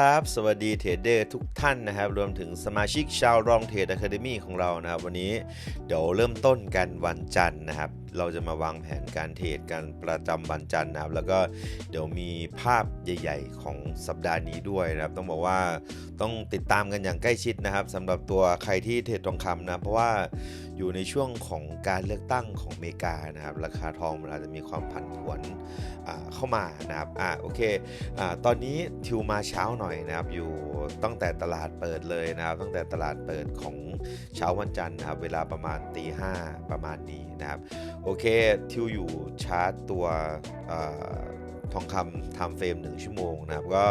ครับสวัสดีเทรดเดอร์ทุกท่านนะครับ รวมถึงสมาชิกชาวรองเทรดอะคาเดมีของเรานะครับ วันนี้เดี๋ยวเริ่มต้นกันวันจันทร์นะครับ เราจะมาวางแผนการเทรดกันประจำวันจันทร์นะครับ แล้วก็เดี๋ยวมีภาพใหญ่ ๆ ของสัปดาห์นี้ด้วยนะครับ ต้องบอกว่าต้องติดตามกันอย่างใกล้ชิดนะครับสำหรับตัวใครที่เทรดทองคำนะ เพราะว่าอยู่ในช่วงของการเลือกตั้งของอเมริกานะครับ ราคาทองมันอาจจะมีความผันผวนเข้ามานะครับอ่าโอเคอ่าตอนนี้ทิวมาเช้าหน่อยนะครับ อยู่ตั้งแต่ตลาดเปิดเลยนะครับ ตั้งแต่ตลาดเปิดของเช้าวันจันทร์นะครับ เวลาประมาณตีห้าประมาณนี้นะครับโอเค ทิวอยู่ชาร์ตตัวอทองคำทม์เฟรม 1 ชั่วโมงนะครับ ก็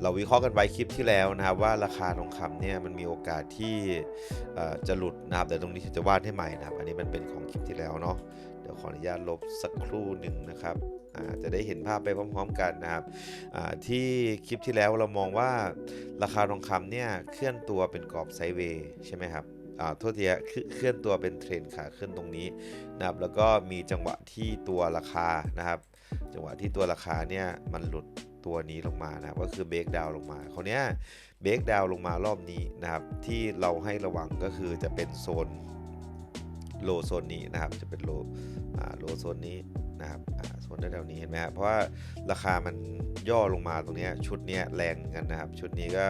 เราวิเคราะห์กันไว้คลิปที่แล้วนะครับ ว่าราคาทองคำเนี่ยมันมีโอกาสที่จะหลุดนะครับแต่ตรงนี้จะวาดให้ใหม่นะครับ อันนี้มันเป็นของคลิปที่แล้วเนาะเดี๋ยวขออนุญาตลบสักครู่หนึ่งนะครับจะได้เห็นภาพไปพร้อม ๆ กันนะครับที่คลิปที่แล้วเรามองว่าราคาทองคำเนี่ยเคลื่อนตัวเป็นกรอบไซด์เวย์ใช่ไหมครับ อ่าโทษทีเคลื่อนเคลื่อนตัวเป็นเทรนขาขึ้นตรงนี้นะครับแล้วก็มีจังหวะที่ตัวราคานะครับ จังหวะที่ตัวราคาเนี่ยมันหลุดตัวนี้ลงมานะครับก็คือเบรกดาวลงมาเขาวเนี้ยเบรกดาวลงมารอบนี้นะครับที่เราให้ระวังก็คือจะเป็นโซน โลโซนนี้นะครับจะเป็นโลโลโซนนี้นะครับโซนแถวนี้เห็นไหมครับเพราะว่าราคามันย่อลงมาตรงนี้ชุดนี้แรงกันนะครับ ชุดนี้ก็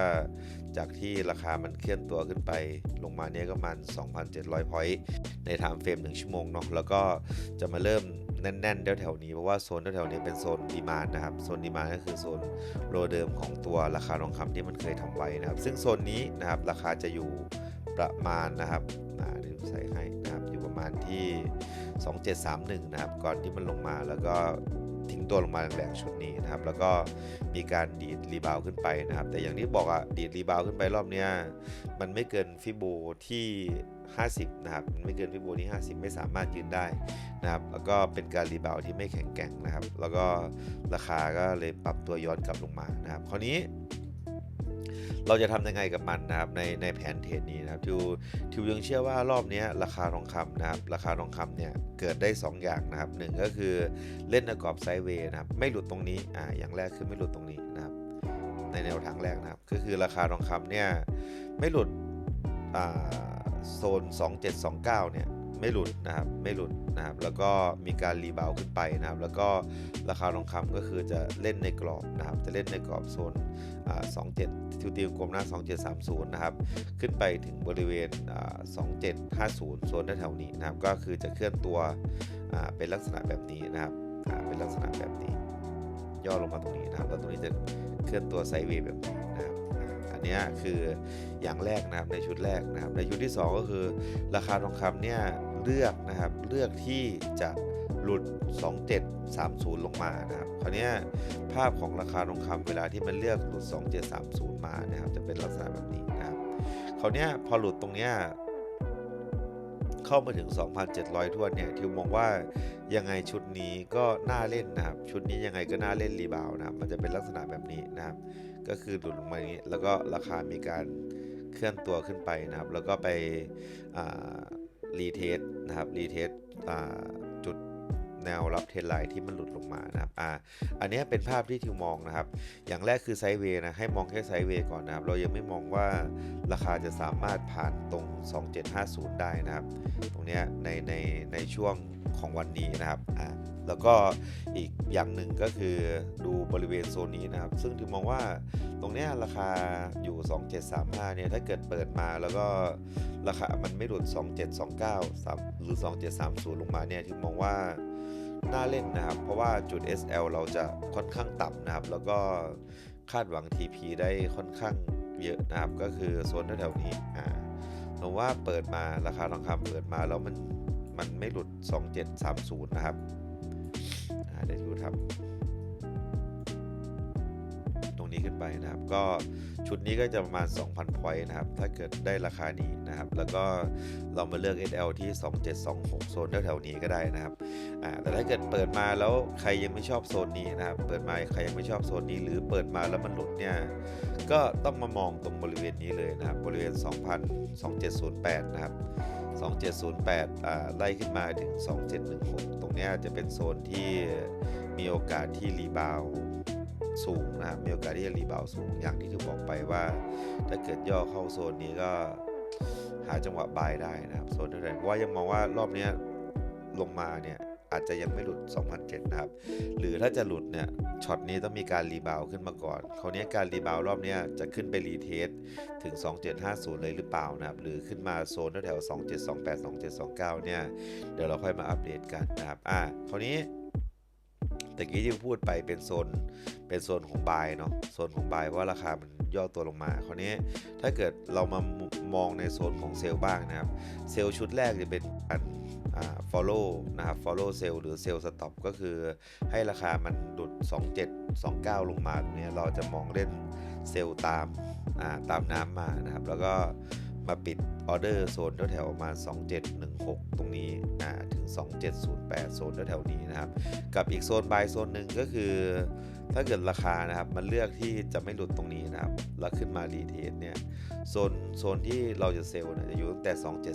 จากที่ราคามันเคลื่อนตัวขึ้นไปลงมาเนี้ยก็มาณ2,700 พอยต์ในไทม์เฟรม1ชั่วโมงเนาะแล้วก็จะมาเริ่มแน่นๆแถวๆนี้เพราะว่าโซนแถวๆนี้เป็นโซนดีมานนะครับโซนดีมานก็คือโซนโลเดิมของตัวราคาทองคำที่มันเคยทำไว้นะครับ ซึ่งโซนนี้นะครับราคาจะอยู่ประมาณนะครับอ่าดูใส่ให้นะครับ มาณที่ 2731 นะครับ ก่อนที่มันลงมาแล้วก็ทิ้งตัวลงมาแรงๆชุดนี้นะครับ แล้วก็มีการดีดรีบาวขึ้นไปนะครับ แต่อย่างที่บอกอะดีดรีบาวขึ้นไปรอบเนี้ยมันไม่เกินฟิโบที่ 50 นะครับ มันไม่เกินฟิโบที่ 50 ไม่สามารถยืนได้นะครับ แล้วก็เป็นการรีบาวที่ไม่แข็งแกร่งนะครับ แล้วก็ราคาก็เลยปรับตัวย้อนกลับลงมานะครับ คราวนี้ เราจะทำยังไงกับมันนะครับในในแผนเทรดนี้นะครับทิวทิวยังเชื่อว่ารอบนี้ราคาทองคำนะครับราคาทองคำเนี่ยเกิดได้ 2 อย่างนะครับหนึ่งก็คือเล่นในกรอบไซด์เวย์นะครับไม่หลุดตรงนี้อ่าอย่างแรกคือไม่หลุดตรงนี้นะครับในแนวทางแรกนะครับก็คือราคาทองคำเนี่ยไม่หลุดอ่าโซน 2729 เนี่ย ไม่หลุดนะครับไม่หลุดนะครับแล้วก็มีการรีบาวขึ้นไปนะครับ แล้วก็ราคาทองคำก็คือจะเล่นในกรอบนะครับ จะเล่นในกรอบโซนอ่า27ทิวตีวกลมหน้า 2730 นะครับ ขึ้นไปถึงบริเวณ 2750 โซนแถวๆนี้นะครับ ก็คือจะเคลื่อนตัวเป็นลักษณะแบบนี้นะครับเป็นลักษณะแบบนี้ ย่อลงมาตรงนี้นะครับ แล้วตรงนี้จะเคลื่อนตัวไซด์เวย์แบบนี้นะครับอันนี้คืออย่างแรกนะครับในชุดแรกนะครับ ในชุดที่ 2 ก็คือราคาทองคำเนี่ย เลือกนะครับเลือกที่จะหลุด 2730 ลงมานะครับคราวนี้ภาพของราคาทองคำเวลาที่มันเลือกหลุด 2730 มานะครับจะเป็นลักษณะแบบนี้นะครับคราวนี้พอหลุดตรงเนี้ยเข้ามาถึง 2,700 ทวนเนี่ยทิวมองว่ายังไงชุดนี้ก็น่าเล่นนะครับ ชุดนี้ยังไงก็น่าเล่นรีบาวนะครับ มันจะเป็นลักษณะแบบนี้นะครับ ก็คือหลุดลงมาอย่างนี้แล้วก็ราคามีการเคลื่อนตัวขึ้นไปนะครับ แล้วก็ไป รีเทสนะครับรีเทสจุดแนวรับเทรนไลน์ที่มันหลุดลงมานะครับอ่าอันนี้เป็นภาพที่ทิวมองนะครับ อย่างแรกคือไซด์เวย์นะให้มองแค่ไซด์เวย์ก่อนนะครับ เรายังไม่มองว่าราคาจะสามารถผ่านตรง 2750 ได้นะครับ ตรงนี้ในในในช่วงของวันนี้นะครับอ่า แล้วก็อีกอย่างหนึ่งก็คือดูบริเวณโซนนี้นะครับ ซึ่งถือมองว่าตรงเนี้ยราคาอยู่ 2735 เนี่ย ถ้าเกิดเปิดมาแล้วก็ราคามันไม่หลุด 2729 3หรือ 2730 ลงมาเนี่ยถือมองว่าน่าเล่นนะครับ เพราะว่าจุด SL เราจะค่อนข้างต่ำนะครับ แล้วก็คาดหวัง TP ได้ค่อนข้างเยอะนะครับ ก็คือโซนแถวๆนี้อ่าผมว่าเปิดมาราคาทองคำเปิดมาแล้วมันมันไม่หลุด 2730 นะครับาเดี๋ยวดูครับ ตรงนี้ขึ้นไปนะครับ ก็ชุดนี้ก็จะประมาณ 2,000พอยต์นะครับ ถ้าเกิดได้ราคานี้นะครับ แล้วก็เรามาเลือก SL ที่ 2726 โซนแถวๆนี้ก็ได้นะครับแต่ถ้าเกิดเปิดมาแล้วใครยังไม่ชอบโซนนี้นะครับ เปิดมาใครยังไม่ชอบโซนนี้ หรือเปิดมาแล้วมันหลุดเนี่ย ก็ต้องมามองตรงบริเวณนี้เลยนะครับ บริเวณ 2,000 2708 นะครับ 2708 ไล่ขึ้นมาถึง 2716 ตรงนี้จะเป็นโซนที่มีโอกาสที่รีบาวสูงนะครับ มีโอกาสที่จะรีบาวสูง อย่างที่ที่บอกไปว่า ถ้าเกิดย่อเข้าโซนนี้ก็หาจังหวะบายได้นะครับ โซนเท่าไหร่เพราะว่ายังมองว่ารอบนี้ลงมาเนี่ย อาจจะยังไม่หลุด 2007 นะครับ หรือถ้าจะหลุดเนี่ยช็อตนี้ต้องมีการรีบาวขึ้นมาก่อนคราวนี้การรีบาวรอบนี้จะขึ้นไปรีเทสถึง 2750 เลยหรือเปล่านะครับ หรือขึ้นมาโซนแถวๆ2728 2729 เนี่ย เดี๋ยวเราค่อยมาอัปเดตกันนะครับ อ่าคราวนี้ตะกี้ที่พูดไปเป็นโซนเป็นโซนของบายเนาะโซนของบายว่าราคามันย่อตัวลงมาคราวนี้ถ้าเกิดเรามามองในโซนของเซลล์บ้างนะครับ เซลล์ชุดแรกจะเป็นการ follow นะครับ follow เซลล์หรือเซลล์ stop ก็คือให้ราคามันดุด 27 29 ลงมาตรงเนี้ยเราจะมองเล่นเซลล์ตามาตามน้ำมานะครับ แล้วก็มาปิดออเดอร์โซนแถวๆมา 2716 ตรงนี้อ่าถึง 2708 โซนแถวๆนี้นะครับ กับอีกโซนบายโซนหนึ่งก็คือ ถ้าเกิดราคานะครับ มันเลือกที่จะไม่หลุดตรงนี้นะครับ แล้วขึ้นมารีเทสเนี่ย โซนโซนที่เราจะเซลล์นี่ยจะอยู่ตั้งแต่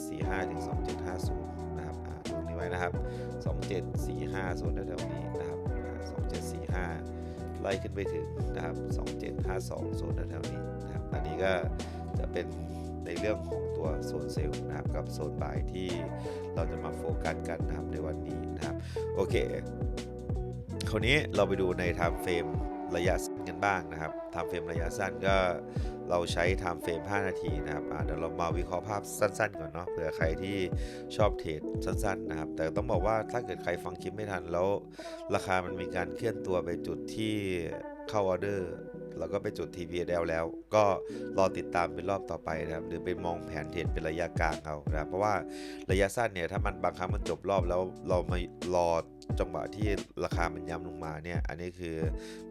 2745 ถึง 2750 ไว้นะครับ 2745โซนแถวๆนี้นะครับอ่า2745 ไล่ขึ้นไปถึงนะครับ 2752โซนแถวๆนี้นะครับ อันนี้ก็จะเป็นในเรื่องของตัวโซนเซลล์นะครับกับโซนบายที่เราจะมาโฟกัสกันนะครับในวันนี้นะครับ โอเค คราวนี้เราไปดูใน time frame ระยะสั้นกันบ้างนะครับ time frame ระยะสั้นก็ เราใช้ time frame 5นาทีนะครับเดี๋ยวเรามาวิเคราะห์ภาพสั้นๆก่อนเนาะเผื่อใครที่ชอบเทรดสั้นๆนะครับ แต่ต้องบอกว่าถ้าเกิดใครฟังคลิปไม่ทันแล้ว ราคามันมีการเคลื่อนตัวไปจุดที่เข้าออเดอร์แล้วก็ไปจุด TPL แล้ว ก็รอติดตามเป็นรอบต่อไปนะครับ หรือไปมองแผนเทรดเป็นระยะกลางเอานะครับเพราะว่าระยะสั้นเนี่ยถ้ามันบางครั้งมันจบรอบแล้วเรามารอ จังหวะที่ราคามันย้ำลงมาเนี่ย อันนี้คือ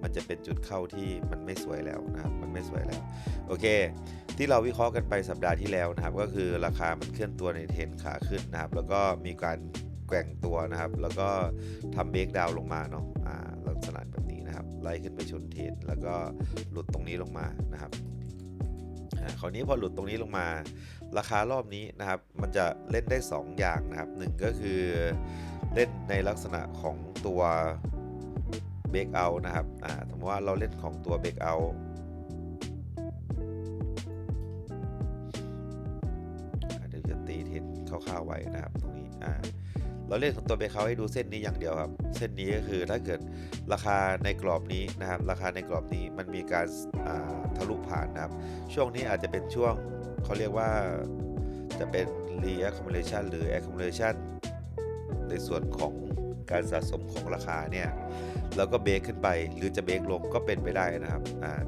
มันจะเป็นจุดเข้าที่มันไม่สวยแล้วนะครับ มันไม่สวยแล้ว โอเค ที่เราวิเคราะห์กันไปสัปดาห์ที่แล้วนะครับ ก็คือราคามันเคลื่อนตัวในเทรนขาขึ้นนะครับ แล้วก็มีการแกว่งตัวนะครับ แล้วก็ทำเบรกดาวน์ลงมาเนาะอ่าลักษณะแบบนี้นะครับ ไล่ขึ้นไปชนเทรนแล้วก็หลุดตรงนี้ลงมานะครับคราวนี้พอหลุดตรงนี้ลงมาราคารอบนี้นะครับ มันจะเล่นได้ 2 อย่างนะครับหนึ่งก็คือ เล่นในลักษณะของตัวเบรกเอานะครับอ่าสมมติว่าเราเล่นของตัวเบรกเอาเดี๋ยวจะตีเทนคร่าวๆไว้นะครับตรงนี้อ่าเราเล่นของตัวเบรกเขาให้ดูเส้นนี้อย่างเดียวครับ เส้นนี้ก็คือถ้าเกิดราคาในกรอบนี้นะครับ ราคาในกรอบนี้มันมีการาทะลุผ่านนะครับ ช่วงนี้อาจจะเป็นช่วงเขาเรียกว่าจะเป็น re-accumulation หรือ accumulation ในส่วนของการสะสมของราคาเนี่ยแล้วก็เบรกขึ้นไปหรือจะเบรกลงก็เป็นไปได้นะครับ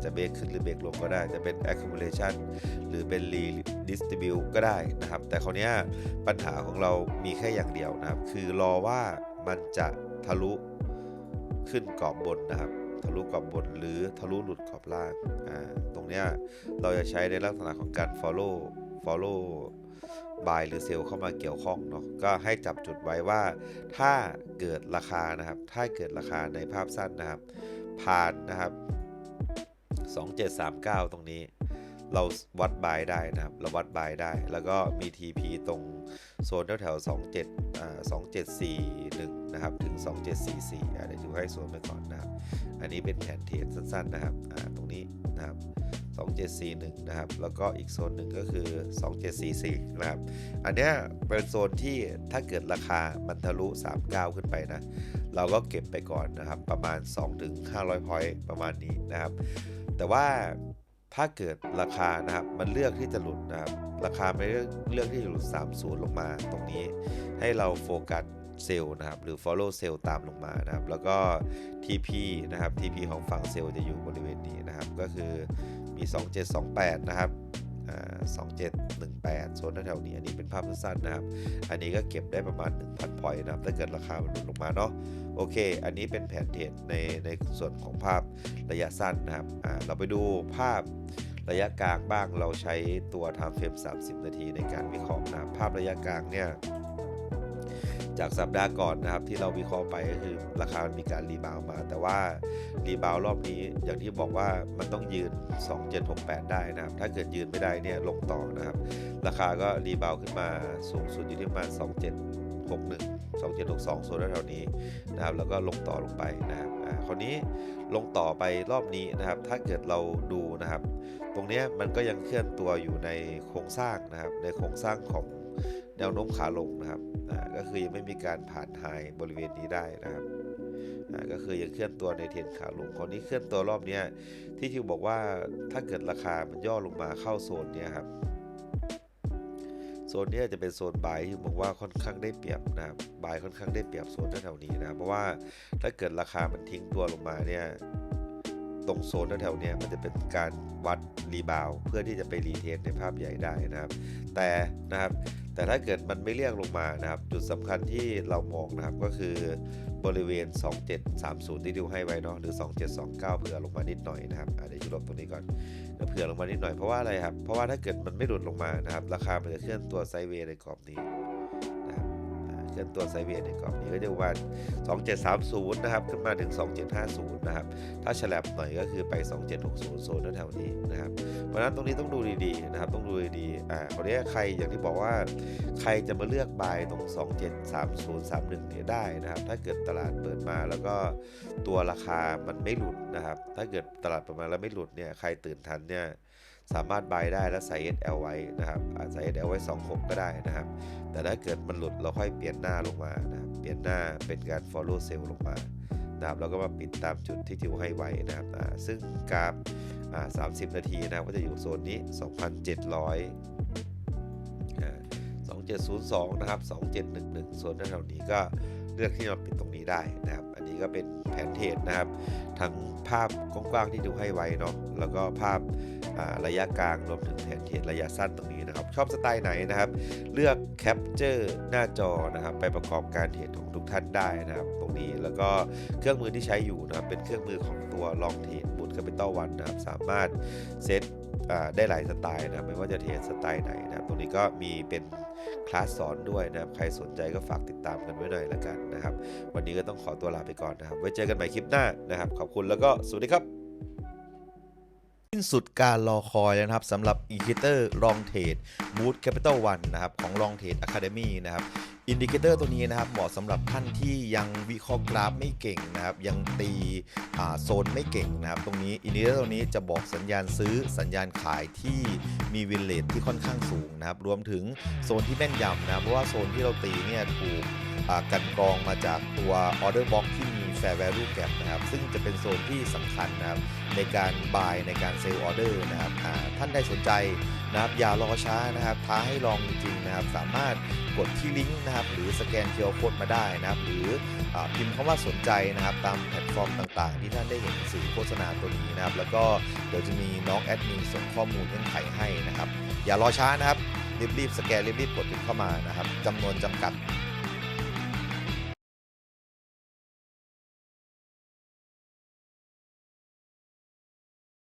จะเบรกขึ้นหรือเบรกลงก็ได้จะเป็น accumulation หรือเป็น redistribute ก็ได้นะครับ แต่คราวนี้ปัญหาของเรามีแค่อย่างเดียวนะครับ คือรอว่ามันจะทะลุขึ้นกรอบบนนะครับ ทะลุกรอบบนหรือทะลุหลุดกรอบล่างตรงเนี้ยเราจะใช้ในลักษณะของการ follow follow buy หรือเซลเข้ามาเกี่ยวข้องเนาะก็ให้จับจุดไว้ว่า ถ้าเกิดราคานะครับ ถ้าเกิดราคาในภาพสั้นนะครับ ผ่านนะครับ 2739 ตรงนี้ เราวัดบายได้นะครับ เราวัดบายได้ แล้วก็มี TP ตรงโซนแถวๆ27อ่า2741 นะครับ ถึง 2744อ่าเดี๋ยวดูให้โซนไปก่อนนะครับ อันนี้เป็นแผนเทรดสั้นๆนะครับอ่าตรงนี้นะครับ 2741 นะครับ แล้วก็อีกโซนหนึ่งก็คือ 2744 นะครับ อันเนี้ยเป็นโซนที่ถ้าเกิดราคามันทะลุ 39 ขึ้นไปนะ เราก็เก็บไปก่อนนะครับ ประมาณ 2-500 พอยต์ประมาณนี้นะครับ แต่ว่าถ้าเกิดราคานะครับมันเลือกที่จะหลุดนะครับ ราคาไม่เลือกเลือกที่จะหลุด 30 ลงมาตรงนี้ ให้เราโฟกัสเซลล์นะครับหรือ follow เซลล์ตามลงมานะครับ แล้วก็ TP นะครับ TP ของฝั่งเซลล์จะอยู่บริเวณนี้นะครับ ก็คือ มี 2728 นะครับอ่า2718โซนแถวๆนี้อันนี้เป็นภาพสั้นๆนะครับ อันนี้ก็เก็บได้ประมาณ 1,000พอยต์นะครับ ถ้าเกิดราคามันลดลงมาเนาะ โอเค อันนี้เป็นแผนเทรดในในส่วนของภาพระยะสั้นนะครับอ่าเราไปดูภาพระยะกลางบ้าง เราใช้ตัว time frame 30 นาทีในการวิเคราะห์นะภาพระยะกลางเนี่ย จากสัปดาห์ก่อนนะครับที่เราวิเคราะห์ไปก็คือราคามันมีการรีบาวมา แต่ว่ารีบาวรอบนี้อย่างที่บอกว่ามันต้องยืน 2768 ได้นะครับ ถ้าเกิดยืนไม่ได้เนี่ยลงต่อนะครับ ราคาก็รีบาวขึ้นมาสูงสุดอยู่ที่ประมาณ 2761 2762โซนแถวๆนี้นะครับแล้วก็ลงต่อลงไปนะครับคราวนี้ลงต่อไปรอบนี้นะครับ ถ้าเกิดเราดูนะครับ ตรงนี้มันก็ยังเคลื่อนตัวอยู่ในโครงสร้างนะครับในโครงสร้างของ แนวโน้มขาลงนะครับก็คือยังไม่มีการผ่านไฮบริเวณนี้ได้นะครับก็คือยังเคลื่อนตัวในเทรนขาลงคราวนี้เคลื่อนตัวรอบนี้ที่ทิวบอกว่าถ้าเกิดราคามันย่อลงมาเข้าโซนนี้ครับโซนนี้จะเป็นโซนบายที่บอกว่าค่อนข้างได้เปรียบนะครับบายค่อนข้างได้เปรียบโซนแถวนี้นะเพราะว่าถ้าเกิดราคามันทิ้งตัวลงมาเนี่ย ตรงโซนแถวๆนี้มันจะเป็นการวัดรีบาวเพื่อที่จะไปรีเทสในภาพใหญ่ได้นะครับ แต่นะครับแต่ถ้าเกิดมันไม่เลี่ยงลงมานะครับ จุดสำคัญที่เรามองนะครับก็คือบริเวณ 2730 ที่ดิวให้ไว้เนาะหรือ 2729 เผื่อลงมานิดหน่อยนะครับอะเดี๋ยวจะลบตรงนี้ก่อนเผื่อลงมานิดหน่อยเพราะว่าอะไรครับเพราะว่าถ้าเกิดมันไม่หลุดลงมานะครับ ราคามันจะเคลื่อนตัวไซด์เวย์ในกรอบนี้ เคลื่อนตัวไซเวย์ในกรอบนี้ก็จะวัน2730 นะครับ ขึ้นมาถึง 2750 นะครับ ถ้าฉลับหน่อยก็คือไป 2760 โซนแถวๆนี้นะครับ เพราะฉะนั้นตรงนี้ต้องดูดีๆนะครับ ต้องดูดีๆ อ่าคราวนี้ใครอย่างที่บอกว่า ใครจะมาเลือกบายตรง 273031 เนี่ยได้นะครับ ถ้าเกิดตลาดเปิดมาแล้วก็ตัวราคามันไม่หลุดนะครับ ถ้าเกิดตลาดเปิดมาแล้วไม่หลุดเนี่ย ใครตื่นทันเนี่ย สามารถบายได้แล้วใส่ SL ไว้นะครับอ่าใส่ SL ไว้ 26 ก็ได้นะครับ แต่ถ้าเกิดมันหลุดเราค่อยเปลี่ยนหน้าลงมานะครับเปลี่ยนหน้าเป็นการ follow sell ลงมานะครับแล้วก็มาปิดตามจุดที่ทิวให้ไว้นะครับซึ่งกราฟ30 นาทีนะครับก็จะอยู่โซนนี้ 2,700อ่า2702 นะครับ 2711 โซนแถวนี้ก็ เลือกที่มาปิดตรงนี้ได้นะครับ อันนี้ก็เป็นแผนเทรดนะครับ ทั้งภาพกว้างๆที่ดูให้ไว้เนาะแล้วก็ภาพาระยะกลางรวมถึงแผนเทรดระยะสั้นตรงนี้นะครับ ชอบสไตล์ไหนนะครับ เลือกแคปเจอร์หน้าจอนะครับ ไปประกอบการเทรดของทุกท่านได้นะครับ ตรงนี้แล้วก็เครื่องมือที่ใช้อยู่นะครับเป็นเครื่องมือของตัวลองเทรด บูทแคปิตอลวันนะครับสามารถเซตได้หลายสไตล์นะไม่ว่าจะเทรดสไตล์ไหนนะตรงนี้ก็มีเป็นคลาสสอนด้วยนะครับ ใครสนใจก็ฝากติดตามกันไว้หน่อยละกันนะครับ วันนี้ก็ต้องขอตัวลาไปก่อนนะครับ ไว้เจอกันใหม่คลิปหน้านะครับ ขอบคุณแล้วก็สวัสดีครับ สิ้นสุดการรอคอยนะครับสำหรับ i n d i c a t o r Long Trade Mood Capital One นะครับของ Long Trade Academy นะครับอินดิเคเตอร์ตัวนี้นะครับเหมาะสำหรับท่านที่ยังวิเคราะห์กราฟไม่เก่งนะครับ ยังตีโซนไม่เก่งนะครับ ตรงนี้อินดิเคเตอร์ตัวนี้จะบอกสัญญาณซื้อสัญญาณขายที่มีวินเลทที่ค่อนข้างสูงนะครับ รวมถึงโซนที่แม่นยำนะเพราะว่าโซนที่เราตีเนี่ยถูกกันกรองมาจากตัว Order Box ที่มี Fair Value Gap นะครับ ซึ่งจะเป็นโซนที่สำคัญนะครับในการ buy ในการ sell order นะครับท่านใดสนใจนะครับอย่ารอช้านะครับท้าให้ลองจริงๆนะครับ สามารถกดที่ลิงก์นะครับหรือสแกน QR Code มาได้นะครับ หรืออพิมพ์คำว่าสนใจนะครับ ตามแพลตฟอร์มต่างๆ ที่ท่านได้เห็นสื่อโฆษณาตัวนี้นะครับ แล้วก็เดี๋ยวจะมีน้องแอดมินส่งข้อมูลเงื่อนไขให้นะครับ อย่ารอช้านะครับรีบๆสแกนรีบๆกดถึงเข้ามานะครับจำนวนจำกัด